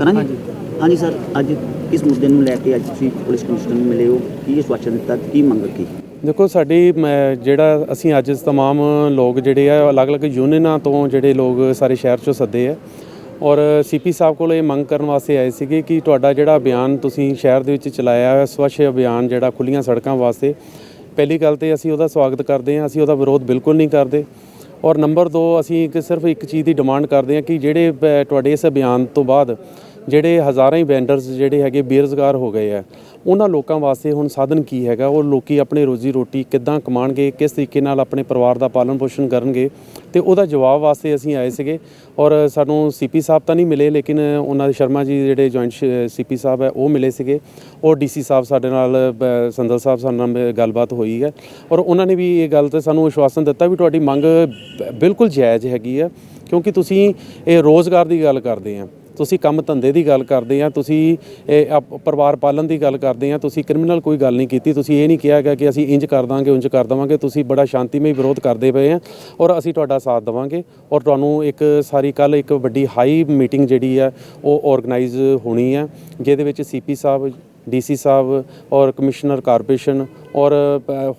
ਕਰਾਂਗੇ? ਹਾਂਜੀ। ਸਰ ਅੱਜ ਇਸ ਮੁੱਦੇ ਨੂੰ ਲੈ ਕੇ ਅੱਜ ਤੁਸੀਂ ਪੁਲਿਸ ਕਮਿਸ਼ਨਰ ਨੂੰ ਮਿਲੇ ਹੋ? ਕੀ ਇਸ ਵਾਚਨ ਦਿੱਤਾ? ਕੀ ਮੰਗ ਕੀ ਦੇਖੋ ਸਾਡੀ ਜਿਹੜਾ ਅਸੀਂ ਅੱਜ ਤਮਾਮ ਲੋਕ ਜਿਹੜੇ ਆ ਅਲੱਗ-ਅਲੱਗ ਯੂਨੀਅਨਾਂ ਤੋਂ ਜਿਹੜੇ ਲੋਕ ਸਾਰੇ ਸ਼ਹਿਰ ਚੋਂ ਸੱਦੇ ਆ। ਔਰ ਸੀਪੀ ਸਾਹਿਬ ਕੋਲ ਇਹ ਮੰਗ ਕਰਨ ਵਾਸਤੇ ਆਏ ਸੀਗੇ ਕਿ ਤੁਹਾਡਾ ਜਿਹੜਾ ਅਭਿਆਨ ਤੁਸੀਂ ਸ਼ਹਿਰ ਦੇ ਵਿੱਚ ਚਲਾਇਆ ਹੈ ਸਵੱਛ ਅਭਿਆਨ ਜਿਹੜਾ ਖੁੱਲੀਆਂ ਸੜਕਾਂ ਵਾਸਤੇ ਪਹਿਲੀ ਗੱਲ ਤੇ ਅਸੀਂ ਉਹਦਾ ਸਵਾਗਤ ਕਰਦੇ ਹਾਂ ਅਸੀਂ ਉਹਦਾ ਵਿਰੋਧ ਬਿਲਕੁਲ ਨਹੀਂ ਕਰਦੇ। ਔਰ ਨੰਬਰ 2 ਅਸੀਂ ਇੱਕ ਸਿਰਫ ਇੱਕ ਚੀਜ਼ ਦੀ ਡਿਮਾਂਡ ਕਰਦੇ ਹਾਂ ਕਿ ਜਿਹੜੇ ਤੁਹਾਡੇ ਇਸ ਅਭਿਆਨ ਤੋਂ ਬਾਅਦ ਜਿਹੜੇ ਹਜ਼ਾਰਾਂ ਹੀ ਵੈਂਡਰਸ ਜਿਹੜੇ ਹੈਗੇ ਬੇਰੁਜ਼ਗਾਰ ਹੋ ਗਏ ਆ, ਉਹਨਾਂ ਲੋਕਾਂ ਵਾਸਤੇ ਹੁਣ ਸਾਧਨ ਕੀ ਹੈਗਾ? ਉਹ ਲੋਕੀ ਆਪਣੇ ਰੋਜ਼ੀ ਰੋਟੀ ਕਿੱਦਾਂ ਕਮਾਣਗੇ, ਕਿਸ ਤਰੀਕੇ ਨਾਲ ਆਪਣੇ ਪਰਿਵਾਰ ਦਾ ਪਾਲਣ ਪੋਸ਼ਣ ਕਰਨਗੇ? ਤੇ ਉਹਦਾ ਜਵਾਬ ਵਾਸਤੇ ਅਸੀਂ ਆਏ ਸੀਗੇ ਔਰ ਸਾਨੂੰ ਸੀਪੀ ਸਾਹਿਬ ਤਾਂ ਨਹੀਂ ਮਿਲੇ, ਲੇਕਿਨ ਉਹਨਾਂ ਦੇ ਸ਼ਰਮਾ ਜੀ ਜਿਹੜੇ ਜੁਆਇੰਟ ਸੀਪੀ ਸਾਹਿਬ ਹੈ, ਉਹ ਮਿਲੇ ਸੀਗੇ। ਔਰ ਡੀਸੀ ਸਾਹਿਬ ਸਾਡੇ ਨਾਲ, ਬ- ਸੰਦਲ ਸਾਹਿਬ ਸਾਡੇ ਨਾਲ ਗੱਲਬਾਤ ਹੋਈ ਹੈ ਔਰ ਉਹਨਾਂ ਨੇ ਵੀ ਇਹ ਗੱਲ ਤੇ ਸਾਨੂੰ ਵਿਸ਼ਵਾਸਨ ਦਿੱਤਾ ਵੀ ਤੁਹਾਡੀ ਮੰਗ ਬਿਲਕੁਲ ਜਾਇਜ਼ ਹੈਗੀ ਹੈ, ਕਿਉਂਕਿ ਤੁਸੀਂ ਇਹ ਰੋਜ਼ਗਾਰ ਦੀ ਗੱਲ ਕਰਦੇ ਆ। ਤੁਸੀਂ ਕੰਮ ਧੰਦੇ ਦੀ ਗੱਲ ਕਰਦੇ ਆ, ਤੁਸੀਂ ਇਹ ਆਪ- ਪਰਿਵਾਰ ਪਾਲਣ ਦੀ ਗੱਲ ਕਰਦੇ ਆ, ਤੁਸੀਂ ਕ੍ਰਿਮੀਨਲ ਕੋਈ ਗੱਲ ਨਹੀਂ ਕੀਤੀ, ਤੁਸੀਂ ਇਹ ਨਹੀਂ ਕਿਹਾ ਹੈਗਾ ਕਿ ਅਸੀਂ ਇੰਜ ਕਰ ਦਾਂਗੇ ਉਂਝ ਕਰ ਦੇਵਾਂਗੇ, ਤੁਸੀਂ ਬੜਾ ਸ਼ਾਂਤੀਮਈ ਵਿਰੋਧ ਕਰਦੇ ਪਏ ਆ ਔਰ ਅਸੀਂ ਤੁਹਾਡਾ ਸਾਥ ਦੇਵਾਂਗੇ ਔਰ ਤੁਹਾਨੂੰ ਇੱਕ ਸਾਰੀ ਕੱਲ ਇੱਕ ਵੱਡੀ ਹਾਈ ਮੀਟਿੰਗ ਜਿਹੜੀ ਆ, ਉਹ ਆਰਗੇਨਾਈਜ਼ ਹੋਣੀ ਆ, ਜਿਹਦੇ ਵਿੱਚ ਸੀਪੀ ਸਾਹਿਬ ਡੀਸੀ ਸਾਹਿਬ ਔਰ ਕਮਿਸ਼ਨਰ ਕਾਰਪੋਰੇਸ਼ਨ ਔਰ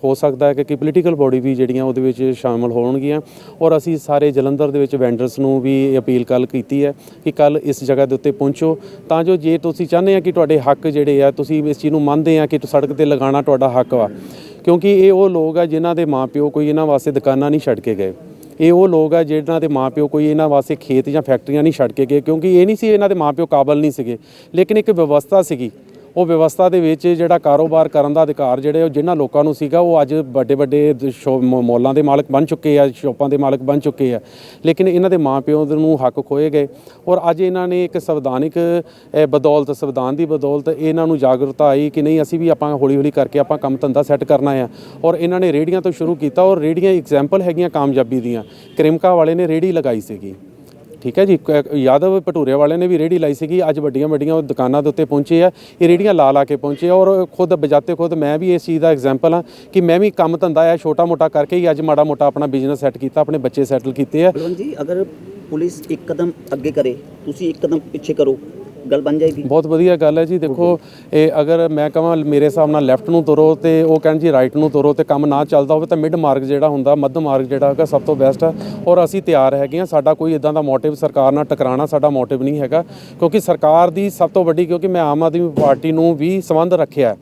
ਹੋ ਸਕਦਾ ਹੈ ਕਿ ਪੋਲੀਟੀਕਲ ਬੋਡੀ ਵੀ ਜਿਹੜੀਆਂ ਉਹਦੇ ਵਿੱਚ ਸ਼ਾਮਲ ਹੋਣਗੀਆਂ। ਔਰ ਅਸੀਂ ਸਾਰੇ ਜਲੰਧਰ ਦੇ ਵਿੱਚ ਵੈਂਡਰਸ ਨੂੰ ਵੀ ਇਹ ਅਪੀਲ ਕੱਲ ਕੀਤੀ ਹੈ ਕਿ ਕੱਲ ਇਸ ਜਗ੍ਹਾ ਦੇ ਉੱਤੇ ਪਹੁੰਚੋ। ਤਾਂ ਜੋ ਜੇ ਤੁਸੀਂ ਚਾਹੁੰਦੇ ਆ ਕਿ ਤੁਹਾਡੇ ਹੱਕ ਜਿਹੜੇ ਆ, ਤੁਸੀਂ ਇਸ ਚੀਜ਼ ਨੂੰ ਮੰਨਦੇ ਆ ਕਿ ਸੜਕ ਤੇ ਲਗਾਉਣਾ ਤੁਹਾਡਾ ਹੱਕ ਵਾ। ਕਿਉਂਕਿ ਇਹ ਉਹ ਲੋਕ ਆ ਜਿਨ੍ਹਾਂ ਦੇ ਮਾਪਿਓ ਕੋਈ ਇਹਨਾਂ ਵਾਸਤੇ ਦੁਕਾਨਾਂ ਨਹੀਂ ਛੱਡ ਕੇ ਗਏ। ਇਹ ਉਹ ਲੋਕ ਆ ਜਿਹਨਾਂ ਦੇ ਮਾਪਿਓ ਕੋਈ ਇਹਨਾਂ ਵਾਸਤੇ ਖੇਤ ਜਾਂ ਫੈਕਟਰੀਆਂ ਨਹੀਂ ਛੱਡ ਕੇ ਗਏ। ਕਿਉਂਕਿ ਇਹ ਨਹੀਂ ਸੀ ਇਹਨਾਂ ਦੇ ਮਾਪਿਓ ਕਾਬਲ ਨਹੀਂ ਸੀਗੇ। ਲੇਕਿਨ ਇੱਕ ਵਿਵਸਥਾ ਸੀਗੀ। ਉਹ ਵਿਵਸਥਾ ਦੇ ਵਿੱਚ ਜਿਹੜਾ ਕਾਰੋਬਾਰ ਕਰਨ ਦਾ ਅਧਿਕਾਰ ਜਿਹੜੇ ਉਹ ਜਿਨ੍ਹਾਂ ਲੋਕਾਂ ਨੂੰ ਸੀਗਾ, ਉਹ ਅੱਜ ਵੱਡੇ ਵੱਡੇ ਸ਼ੋ- ਮੋ- ਮੌਲਾਂ ਦੇ ਮਾਲਕ ਬਣ ਚੁੱਕੇ ਆ, ਸ਼ੋਪਾਂ ਦੇ ਮਾਲਕ ਬਣ ਚੁੱਕੇ ਆ। ਲੇਕਿਨ ਇਹਨਾਂ ਦੇ ਮਾਪਿਓ ਦੇ ਨੂੰ ਹੱਕ ਖੋਏ ਗਏ ਔਰ ਅੱਜ ਇਹਨਾਂ ਨੇ ਇੱਕ ਸੰਵਿਧਾਨਿਕ ਬਦੌਲਤ, ਸੰਵਿਧਾਨ ਦੀ ਬਦੌਲਤ ਇਹਨਾਂ ਨੂੰ ਜਾਗਰੂਕਤਾ ਆਈ ਕਿ ਨਹੀਂ, ਅਸੀਂ ਵੀ ਆਪਾਂ ਹੌਲੀ ਹੌਲੀ ਕਰਕੇ ਆਪਾਂ ਕੰਮ ਧੰਦਾ ਸੈੱਟ ਕਰਨਾ ਆ। ਔਰ ਇਹਨਾਂ ਨੇ ਰੇੜੀਆਂ ਤੋਂ ਸ਼ੁਰੂ ਕੀਤਾ ਔਰ ਰੇੜੀਆਂ ਐਗਜ਼ਾਮਪਲ ਹੈਗੀਆਂ ਕਾਮਯਾਬੀ ਦੀਆਂ। ਕ੍ਰਿਮਕਾ ਵਾਲੇ ਨੇ ਰੇੜੀ ਲਗਾਈ ਸੀਗੀ। ਠੀਕ ਹੈ ਜੀ? ਕ- ਯਾਦਵ ਭਟੂਰੇ ਵਾਲੇ ਨੇ ਵੀ ਰੇੜੀ ਲਾਈ ਸੀਗੀ। ਅੱਜ ਵੱਡੀਆਂ ਵੱਡੀਆਂ ਉਹ ਦੁਕਾਨਾਂ ਦੇ ਉੱਤੇ ਪਹੁੰਚੇ ਆ। ਇਹ ਰੇੜੀਆਂ ਲਾ ਲਾ ਕੇ ਪਹੁੰਚੇ ਔਰ ਖੁਦ ਬਜਾਤੇ ਖੁਦ ਮੈਂ ਵੀ ਇਸ ਚੀਜ਼ ਦਾ ਐਗਜ਼ਾਮਪਲ ਆ ਕਿ ਮੈਂ ਵੀ ਕੰਮ ਧੰਦਾ ਆ ਛੋਟਾ ਮੋਟਾ ਕਰਕੇ ਹੀ ਅੱਜ ਮਾੜਾ ਮੋਟਾ ਆਪਣਾ ਬਿਜ਼ਨਸ ਸੈੱਟ ਕੀਤਾ, ਆਪਣੇ ਬੱਚੇ ਸੈਟਲ ਕੀਤੇ ਆ। ਬਲਵੰਤ ਜੀ, ਅਗਰ ਪੁਲਿਸ ਇੱਕ ਕਦਮ ਅੱਗੇ ਕਰੇ, ਤੁਸੀਂ ਇੱਕ ਕਦਮ ਪਿੱਛੇ ਕਰੋ ਗੱਲ ਬਣ ਜਾਏਗੀ। ਬਹੁਤ ਵਧੀਆ ਗੱਲ ਹੈ ਜੀ। ਦੇਖੋ, ਇਹ ਅਗਰ ਮੈਂ ਕਹਾਂ ਮੇਰੇ ਹਿਸਾਬ ਨਾਲ ਲੈਫਟ ਨੂੰ ਤੁਰੋ ਤੇ ਉਹ ਕਹਿਣ ਜੀ ਰਾਈਟ ਨੂੰ ਤੁਰੋ ਤੇ ਕੰਮ ਨਾ ਚੱਲਦਾ ਹੋਵੇ ਤਾਂ ਮਿਡ ਮਾਰਗ ਜਿਹੜਾ ਹੁੰਦਾ, ਮੱਧ ਮਾਰਗ ਜਿਹੜਾ ਹੈਗਾ ਸਭ ਤੋਂ ਬੈਸਟ ਹੈ ਔਰ ਅਸੀਂ ਤਿਆਰ ਹੈਗੇ ਹਾਂ। ਸਾਡਾ ਕੋਈ ਇਦਾਂ ਦਾ ਮੋਟਿਵ ਸਰਕਾਰ ਨਾਲ ਟਕਰਾਣਾ ਸਾਡਾ ਮੋਟਿਵ ਨਹੀਂ ਹੈਗਾ। ਕਿਉਂਕਿ ਸਰਕਾਰ ਦੀ ਸਭ ਤੋਂ ਵੱਡੀ, ਕਿਉਂਕਿ ਮੈਂ ਆਮ ਆਦਮੀ ਪਾਰਟੀ ਨੂੰ ਵੀ ਸੰਬੰਧ ਰੱਖਿਆ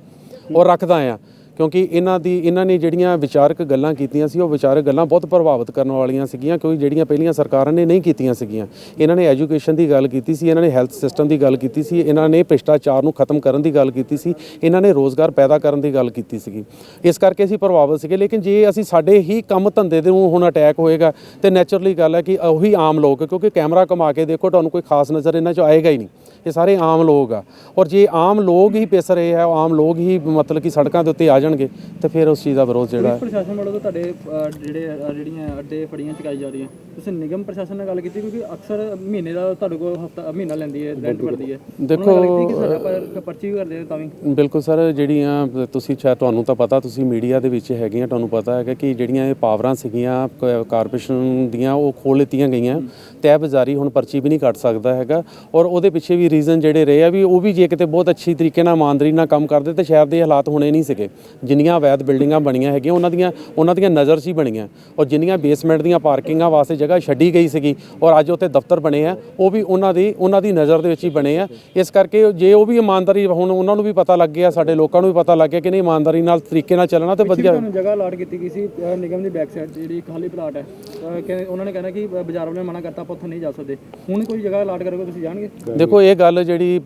ਔਰ ਰੱਖਦਾ ਆ ਕਿਉਂਕਿ ਇਹਨਾਂ ਦੀ, ਇਹਨਾਂ ਨੇ ਜਿਹੜੀਆਂ ਵਿਚਾਰਕ ਗੱਲਾਂ ਕੀਤੀਆਂ ਸੀ, ਉਹ ਵਿਚਾਰਕ ਗੱਲਾਂ ਬਹੁਤ ਪ੍ਰਭਾਵਿਤ ਕਰਨ ਵਾਲੀਆਂ ਸੀਗੀਆਂ, ਕਿਉਂਕਿ ਜਿਹੜੀਆਂ ਪਹਿਲੀਆਂ ਸਰਕਾਰਾਂ ਨੇ ਨਹੀਂ ਕੀਤੀਆਂ ਸੀਗੀਆਂ। ਇਹਨਾਂ ਨੇ ਐਜੂਕੇਸ਼ਨ ਦੀ ਗੱਲ ਕੀਤੀ ਸੀ, ਇਹਨਾਂ ਨੇ ਹੈਲਥ ਸਿਸਟਮ ਦੀ ਗੱਲ ਕੀਤੀ ਸੀ, ਇਹਨਾਂ ਨੇ ਭ੍ਰਿਸ਼ਟਾਚਾਰ ਨੂੰ ਖਤਮ ਕਰਨ ਦੀ ਗੱਲ ਕੀਤੀ ਸੀ, ਇਹਨਾਂ ਨੇ ਰੋਜ਼ਗਾਰ ਪੈਦਾ ਕਰਨ ਦੀ ਗੱਲ ਕੀਤੀ ਸੀਗੀ। ਇਸ ਕਰਕੇ ਅਸੀਂ ਪ੍ਰਭਾਵਿਤ ਸੀਗੇ, ਲੇਕਿਨ ਜੇ ਅਸੀਂ ਸਾਡੇ ਹੀ ਕੰਮ ਧੰਦੇ ਦੇ ਨੂੰ ਹੁਣ ਅਟੈਕ ਹੋਏਗਾ, ਤੇ ਨੈਚੁਰਲੀ ਗੱਲ ਹੈ ਕਿ ਉਹੀ ਆਮ ਲੋਕ, ਕਿਉਂਕਿ ਕੈਮਰਾ ਕਮਾ ਕੇ ਦੇਖੋ, ਤੁਹਾਨੂੰ ਕੋਈ ਖਾਸ ਨਜ਼ਰ ਇਹਨਾਂ 'ਚ ਆਏਗਾ ਹੀ ਨਹੀਂ। ਇਹ ਸਾਰੇ ਆਮ ਲੋਕ ਆ। ਔਰ ਜੇ ਆਮ ਲੋਕ ਹੀ ਪਿਸ ਰਹੇ ਆ, ਆਮ ਲੋਕ ਹੀ ਮਤਲਬ ਕਿ ਸੜਕਾਂ ਦੇ ਉੱਤੇ ਆ ਜਾਣ ਜਾਣਗੇ ਤੇ ਫਿਰ ਉਸ ਚੀਜ਼ ਦਾ ਵਿਰੋਧ ਜਿਹੜਾ ਹੈ ਪੁਲਿਸ ਪ੍ਰਸ਼ਾਸਨ ਵੱਲੋਂ ਤਾਂ ਤੁਹਾਡੇ ਅਹ, ਜਿਹੜੇ ਅਹ, ਜਿਹੜੀਆਂ ਅੱਡੇ ਫੜੀਆਂ ਚੁਕਾਈ ਜਾ ਰਹੀਆਂ। ਤੁਸੀਂ ਨਿਗਮ ਪ੍ਰਸ਼ਾਸਨ ਨਾਲ ਗੱਲ ਕੀਤੀ ਕਿਉਂਕਿ ਅਕਸਰ ਮਹੀਨੇ ਦਾ ਤੁਹਾਡੇ ਕੋਲ ਹਫਤਾ ਮਹੀਨਾ ਲੈਂਦੀ ਹੈ ਰੈਂਟ ਭਰਦੀ ਹੈ। ਦੇਖੋ, ਕਿ ਸਾਡਾ ਪਰ ਪਰਚੀ ਵੀ ਕਰਦੇ ਤਾਂ ਵੀ? ਬਿਲਕੁਲ ਸਰ ਜਿਹੜੀਆਂ ਤੁਸੀਂ ਸ਼ਾਇਦ ਤੁਹਾਨੂੰ ਤਾਂ ਪਤਾ ਤੁਸੀਂ ਮੀਡੀਆ ਦੇ ਵਿੱਚ ਹੈਗੀਆਂ ਤੁਹਾਨੂੰ ਪਤਾ ਹੈਗਾ ਕਿ ਜਿਹੜੀਆਂ ਇਹ ਪਾਵਰਾਂ ਸੀਗੀਆਂ ਕ- ਕਾਰਪੋਰੇਸ਼ਨ ਦੀਆਂ ਉਹ ਖੋਲ ਲਿੱਤੀਆਂ ਗਈਆਂ। ਤੈ ਬਜ਼ਾਰੀ ਹੁਣ ਪਰਚੀ ਵੀ ਨਹੀਂ ਕੱਟ ਸਕਦਾ ਹੈਗਾ। ਔਰ ਉਹਦੇ ਪਿੱਛੇ ਵੀ ਰੀਜ਼ਨ ਜਿਹੜੇ ਰਹੇ ਆ ਵੀ ਉਹ ਵੀ ਜੇ ਕਿਤੇ ਬਹੁਤ ਅੱਛੀ ਤਰੀਕੇ ਨਾਲ ਇਮਾਨਦਾਰੀ ਨਾਲ ਕੰਮ ਕਰਦੇ ਤੇ ਸ਼ਹਿਰ ਦੇ ਹਾਲਾਤ ਹੋਣੇ ਨਹੀਂ ਸੀਗੇ। ਜਿੰਨੀਆਂ ਅਵੈਧ ਬਿਲਡਿੰਗਾਂ ਬਣੀਆਂ ਹੈਗੀਆਂ ਉਹਨਾਂ ਦੀਆਂ ਉਹਨਾਂ ਦੀਆਂ ਨਜ਼ਰ ਹੀ ਬਣੀਆਂ। ਔਰ ਜਿੰਨੀਆਂ ਬੇਸਮੈਂਟ ਦੀਆਂ ਪਾਰਕਿੰਗਾਂ ਵਾਸਤੇ ਜਗ੍ਹਾ ਛੱਡੀ ਗਈ ਸੀਗੀ ਔਰ ਅੱਜ ਉੱਥੇ ਦਫ਼ਤਰ ਬਣੇ ਆ ਉਹ ਵੀ ਉਹਨਾਂ ਦੀ ਉਹਨਾਂ ਦੀ ਨਜ਼ਰ ਦੇ ਵਿੱਚ ਹੀ ਬਣੇ ਆ। ਇਸ ਕਰਕੇ ਜੇ ਉਹ ਵੀ ਇਮਾਨਦਾਰੀ ਹੁਣ ਉਹਨਾਂ ਨੂੰ ਵੀ ਪਤਾ ਲੱਗ ਗਿਆ ਸਾਡੇ ਲੋਕਾਂ ਨੂੰ ਵੀ ਪਤਾ ਲੱਗ ਗਿਆ ਕਿ ਨਹੀਂ ਇਮਾਨਦਾਰੀ ਨਾਲ ਤਰੀਕੇ ਨਾਲ ਚੱਲਣਾ ਤੇ ਵਧੀਆ। ਜਗ੍ਹਾ ਅਲਾਟ ਕੀਤੀ ਗਈ ਸੀ ਨਿਗਮ ਦੀ ਬੈਕ ਸਾਈਡ ਜਿਹੜੀ ਖਾਲੀ ਪਲਾਟ ਹੈ। ਕਿ ਉਹਨਾਂ ਨੇ ਕਹਿਣਾ ਕਿ ਬਾਜ਼ਾਰ ਵਾਲੇ ਮਨਾ ਕਰਤਾ ਆਪਾਂ ਉੱਥੇ ਨਹੀਂ ਜਾ ਸਕਦੇ। ਹੁਣ ਕੋਈ ਜਗ੍ਹਾ ਅਲਾਟ ਕਰੋਗੇ ਤੁਸੀਂ ਜਾਣਗੇ? ਦੇਖੋ ਇਹ ਗੱਲ ਜਿਹੜੀ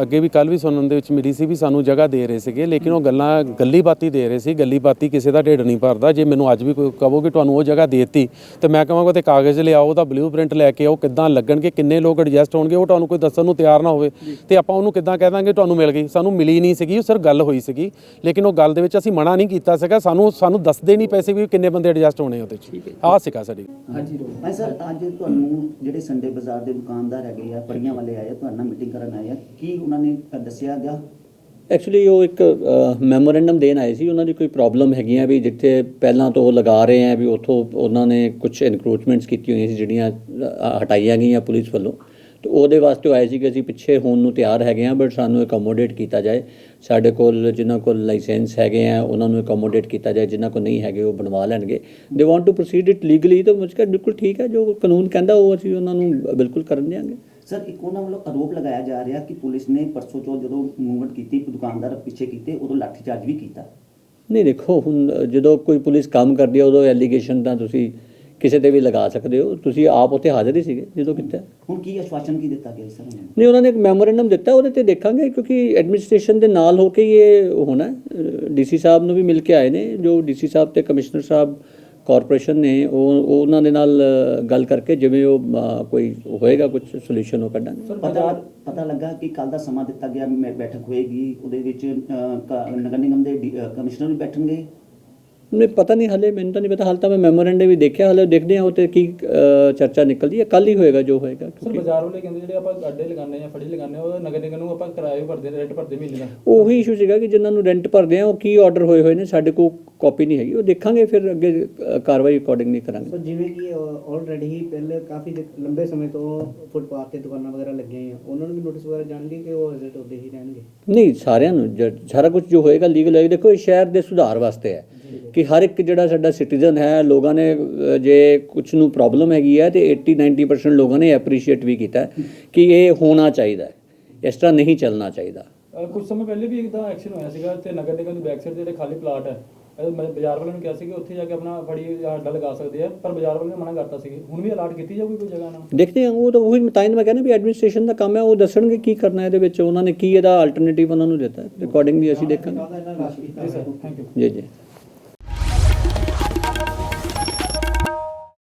ਅੱਗੇ ਵੀ ਕੱਲ ਵੀ ਸੁਣਨ ਦੇ ਵਿੱਚ ਮਿਲੀ ਸੀ ਵੀ ਸਾਨੂੰ ਜਗ੍ਹਾ ਦੇ ਰਹੇ ਸੀਗੇ ਲੇਕਿਨ ਉਹ ਗੱਲਾਂ ਗੱਲੀ ਬਾਤੀ ਦੇ ਰਹੇ ਸੀ ਗੱਲੀ ਬਾਤੀ ਕਿਸੇ ਦਾ ਢਿੱਡ ਨਹੀਂ ਭਰਦਾ। ਜੇ ਮੈਨੂੰ ਅੱਜ ਵੀ ਕੋਈ ਕਹੋਗੇ ਤੁਹਾਨੂੰ ਉਹ ਜਗ੍ਹਾ ਦੇਤੀ ਤੇ ਮੈਂ ਕਹਾਂਗਾ ਤੇ ਕਾਗਜ਼ ਲਿਆਓ ਉਹਦਾ ਬਲੂਪ੍ਰਿੰਟ ਲੈ ਕੇ ਆਓ ਕਿੱਦਾਂ ਲੱਗਣਗੇ ਕਿੰਨੇ ਲੋਕ ਐਡਜਸਟ ਹੋਣਗੇ ਉਹ ਤੁਹਾਨੂੰ ਕੋਈ ਦੱਸਣ ਨੂੰ ਤਿਆਰ ਨਾ ਹੋਵੇ। ਤੇ ਆਪਾਂ ਉਹਨੂੰ ਕਿੱਦਾਂ ਕਹਿ ਦਾਂਗੇ ਤੁਹਾਨੂੰ ਮਿਲ ਗਈ। ਸਾਨੂੰ ਮਿਲੀ ਨਹੀਂ ਸੀਗੀ ਉਹ ਸਿਰ ਗੱਲ ਹੋਈ ਸੀਗੀ। ਲੇਕਿਨ ਉਹ ਗੱਲ ਦੇ ਵਿੱਚ ਅਸੀਂ ਮਨਾ ਨਹੀਂ ਕੀਤਾ ਸੀਗਾ ਸਾਨੂੰ ਸਾਨੂੰ ਦੱਸਦੇ ਨਹੀਂ ਪੈਸੇ ਵੀ ਕਿੰਨੇ ਬੰਦੇ ਐਡਜਸਟ ਹੋਣੇ ਉਹਦੇ 'ਚ। ਆਹ ਸੀਗਾ ਸਾਡੀ। ਹਾਂਜੀ। ਭਾਈ ਸਰ ਅੱਜ ਤੁਹਾਨੂੰ ਜਿਹੜੇ ਸੰਡੇ ਬਾਜ਼ਾਰ ਦੇ ਦੁਕਾਨਦਾਰ ਹੈਗੇ ਆ ਪੜੀਆਂ ਵਾਲੇ ਆਏ ਆ ਤੁਹਾਡੇ ਨਾਲ ਮੀਟਿੰਗ ਕਰਨ ਆਏ ਆ ਕੀ ਉਹਨਾਂ ਨੇ ਦੱਸਿਆ ਗਿਆ ਐਕਚੁਅਲੀ ਉਹ ਇੱਕ ਮੈਮੋਰੈਂਡਮ ਦੇਣ ਆਏ ਸੀ। ਉਹਨਾਂ ਦੀ ਕੋਈ ਪ੍ਰੋਬਲਮ ਹੈਗੀਆਂ ਵੀ ਜਿੱਥੇ ਪਹਿਲਾਂ ਤੋਂ ਉਹ ਲਗਾ ਰਹੇ ਆ ਵੀ ਉਥੋਂ ਉਹਨਾਂ ਨੇ ਕੁਝ ਇਨਕਰੋਚਮੈਂਟਸ ਕੀਤੀ ਹੋਈਆਂ ਸੀ ਜਿਹੜੀਆਂ ਹਟਾਈਆਂ ਗਈਆਂ ਪੁਲਿਸ ਵੱਲੋਂ। ਤੇ ਉਹਦੇ ਵਾਸਤੇ ਆਏ ਸੀ ਕਿ ਅਸੀਂ ਪਿੱਛੇ ਹੋਣ ਨੂੰ ਤਿਆਰ ਹੈਗੇ ਆ ਬਟ ਸਾਨੂੰ ਅਕੋਮੋਡੇਟ ਕੀਤਾ ਜਾਏ। ਸਾਡੇ ਕੋਲ ਜਿਨ੍ਹਾਂ ਕੋਲ ਲਾਇਸੈਂਸ ਹੈਗੇ ਆ, ਉਹਨਾਂ ਨੂੰ ਅਕੋਮੋਡੇਟ ਕੀਤਾ ਜਾਏ। ਜਿਨ੍ਹਾਂ ਕੋਲ ਨਹੀਂ ਹੈਗੇ, ਉਹ ਬਣਵਾ ਲੈਣਗੇ। They want to proceed it legally ਤਾਂ ਮੁਝਕਾ ਬਿਲਕੁਲ ਠੀਕ ਹੈ। ਜੋ ਕਾਨੂੰਨ ਕਹਿੰਦਾ, ਉਹ ਅਸੀਂ ਉਹਨਾਂ ਨੂੰ ਬਿਲਕੁਲ ਕਰਨ ਦਿਆਂਗੇ। ਸਰ ਇੱਕ ਉਹਨਾਂ ਵੱਲੋਂ ਆਰੋਪ ਲਗਾਇਆ ਜਾ ਰਿਹਾ ਕਿ ਪੁਲਿਸ ਨੇ ਪਰਸੋਂ ਚੋਂ ਜਦੋਂ ਮੂਵਮੈਂਟ ਕੀਤੀ ਦੁਕਾਨਦਾਰ ਪਿੱਛੇ ਕੀਤੇ ਉਦੋਂ ਲਾਠੀਚਾਰਜ ਵੀ ਕੀਤਾ। ਨਹੀਂ ਦੇਖੋ ਹੁਣ ਜਦੋਂ ਕੋਈ ਪੁਲਿਸ ਕੰਮ ਕਰਦੀ ਹੈ ਉਦੋਂ ਐਲੀਗੇਸ਼ਨ ਤਾਂ ਤੁਸੀਂ ਕਿਸੇ ਤੇ ਵੀ ਲਗਾ ਸਕਦੇ ਹੋ। ਤੁਸੀਂ ਆਪ ਉੱਥੇ ਹਾਜ਼ਰ ਹੀ ਸੀਗੇ ਜਦੋਂ ਕੀਤਾ। ਹੁਣ ਕੀ ਆਸ਼ਵਾਸਨ ਕੀ ਦਿੱਤਾ ਗਿਆ ਸਰ ਨਹੀਂ ਉਹਨਾਂ ਨੇ ਇੱਕ ਮੈਮੋਰੈਂਡਮ ਦਿੱਤਾ ਉਹਦੇ ਤੇ ਦੇਖਾਂਗੇ ਕਿਉਂਕਿ ਐਡਮਿਨਿਸਟ੍ਰੇਸ਼ਨ ਦੇ ਨਾਲ ਹੋ ਕੇ ਇਹ ਹੋਣਾ। ਡੀਸੀ ਸਾਹਿਬ ਨੂੰ ਵੀ ਮਿਲ ਕੇ ਆਏ ਨੇ ਜੋ ਡੀਸੀ ਸਾਹਿਬ ਤੇ ਕਮਿਸ਼ਨਰ ਸਾਹਿਬ ਕਾਰਪੋਰੇਸ਼ਨ ਨੇ ਉਹ ਉਹ ਉਹਨਾਂ ਦੇ ਨਾਲ ਗੱਲ ਕਰਕੇ ਜਿਵੇਂ ਉਹ ਕੋਈ ਹੋਏਗਾ ਕੁਝ ਸੋਲੂਸ਼ਨ ਉਹ ਕੱਢਾਂਗੇ। ਪਤਾ ਪਤਾ ਲੱਗਾ ਕਿ ਕੱਲ ਦਾ ਸਮਾਂ ਦਿੱਤਾ ਗਿਆ ਬੈਠਕ ਹੋਏਗੀ ਉਹਦੇ ਵਿੱਚ ਨਗਰ ਨਿਗਮ ਦੇ ਕਮਿਸ਼ਨਰ ਵੀ ਬੈਠਣਗੇ। ਨਹੀਂ ਪਤਾ ਨਹੀਂ ਹਲੇ ਮੈਨੂੰ ਤਾਂ ਨਹੀਂ ਪਤਾ ਹਾਲ ਤਾਂ ਮੈਂ ਮੈਮੋਰੈਂਡਮ ਵੀ ਦੇਖਿਆ ਹਲੇ ਦੇਖਦੇ ਹਾਂ ਉਹ ਤੇ ਕੀ ਚਰਚਾ ਨਿਕਲਦੀ ਹੈ ਕੱਲ ਹੀ ਹੋਏਗਾ ਜੋ ਹੋਏਗਾ ਸਰ ਬਾਜ਼ਾਰ ਵਾਲੇ ਕਹਿੰਦੇ ਜਿਹੜੇ ਆਪਾਂ ਅੱਡੇ ਲਗਾਉਂਦੇ ਆ ਫੜੀ ਲਗਾਉਂਦੇ ਆ ਉਹ ਨਗਰ ਨਿਗਮ ਨੂੰ ਆਪਾਂ ਕਿਰਾਏ ਭਰਦੇ ਰੈਂਟ ਭਰਦੇ ਮਹੀਨੇ ਦਾ। ਉਹੀ ਇਸ਼ੂ ਸੀਗਾ ਕਿ ਜਿਨ੍ਹਾਂ ਨੂੰ ਰੈਂਟ ਭਰਦੇ ਆ ਉਹ ਕੀ ਆਰਡਰ ਹੋਏ ਹੋਏ ਨੇ ਸਾਡੇ ਕੋਲ ਕਾਪੀ ਨਹੀਂ ਹੈਗੀ ਉਹ ਦੇਖਾਂਗੇ ਫਿਰ ਅੱਗੇ ਕਾਰਵਾਈ ਅਕੋਰਡਿੰਗਲੀ ਕਰਾਂਗੇ। ਸੋ ਜਿਵੇਂ ਕਿ ਆਲਰੇਡੀ ਹੀ ਪਹਿਲੇ ਕਾਫੀ ਦਿ- ਲੰਬੇ ਸਮੇਂ ਤੋਂ ਫੁੱਟਪਾਥ ਤੇ ਦੁਕਾਨਾਂ ਵਗੈਰਾ ਲੱਗੀਆਂ ਹੋਈਆਂ ਉਹਨਾਂ ਨੂੰ ਵੀ ਨੋਟਿਸ ਵਗੈਰਾ ਜਾਣਗੇ ਕਿ ਉਹ ਵਿਜ਼ਿਟ ਉੱਤੇ ਹੀ ਰਹਿਣਗੇ? ਨਹੀਂ ਸਾਰਿਆਂ ਨੂੰ ਜ- ਸਾਰਾ ਕੁਝ ਜੋ ਹੋਏਗਾ ਲੀਗਲ ਹੋਏਗਾ ਦੇਖੋ ਇਹ ਸ਼ਹਿਰ ਦੇ ਸੁਧਾਰ ਵਾਸਤੇ ਹੈ ਕਿ ਹਰ ਇੱਕ ਜਿਹੜਾ ਸਾਡਾ ਸਿਟੀਜ਼ਨ ਹੈ ਲੋਕਾਂ ਨੇ ਜੇ ਕੁਝ ਨੂੰ ਪ੍ਰੋਬਲਮ ਹੈਗੀ ਹੈ ਤੇ 80 90% ਲੋਕਾਂ ਨੇ ਐਪਰੀਸ਼ੀਏਟ ਵੀ ਕੀਤਾ ਕਿ ਇਹ ਹੋਣਾ ਚਾਹੀਦਾ ਹੈ ਇਸ ਤਰ੍ਹਾਂ ਨਹੀਂ ਚੱਲਣਾ ਚਾਹੀਦਾ। ਕੁਝ ਸਮੇਂ ਪਹਿਲੇ ਵੀ ਇੱਕ ਤਾਂ ਐਕਸ਼ਨ ਹੋਇਆ ਸੀਗਾ ਤੇ ਨਗਰ ਨਿਗਮ ਦੀ ਬੈਕ ਸਾਈਡ ਜਿਹੜੇ ਖਾਲੀ ਪਲਾਟ ਹੈ ਮੈਂ ਬਾਜ਼ਾਰ ਵਾਲਿਆਂ ਨੂੰ ਕਿਹਾ ਸੀ ਕਿ ਉੱਥੇ ਜਾ ਕੇ ਆਪਣਾ ਫੜੀ ਅੱਡਾ ਲਗਾ ਸਕਦੇ ਆ ਪਰ ਬਾਜ਼ਾਰ ਵਾਲਿਆਂ ਨੇ ਮਨਾ ਕਰਤਾ ਸੀ। ਹੁਣ ਵੀ ਅਲਾਟ ਕੀਤੀ ਜਾਊਗੀ ਕੋਈ ਜਗ੍ਹਾ ਨਾ? ਦੇਖਦੇ ਹਾਂ ਉਹ ਤਾਂ ਉਹੀ ਮਤਾਇਨ ਮੈਂ ਕਹਿੰਦਾ ਵੀ ਐਡਮਿਨਿਸਟ੍ਰੇਸ਼ਨ ਦਾ ਕੰਮ ਹੈ ਉਹ ਦੱਸਣਗੇ ਕੀ ਕਰਨਾ ਇਹਦੇ ਵਿੱਚ ਉਹਨਾਂ ਨੇ ਕੀ ਇਹਦਾ ਆਲਟਰਨੇਟਿਵ ਉਹਨਾਂ ਨੂੰ ਦਿੱਤਾ। ਅਕੋਰਡਿੰਗਲੀ ਅਸੀਂ ਦੇਖਾਂਗੇ। ਜੀ ਸਰ ਥੈਂਕ ਯੂ ਜੀ ਜੀ।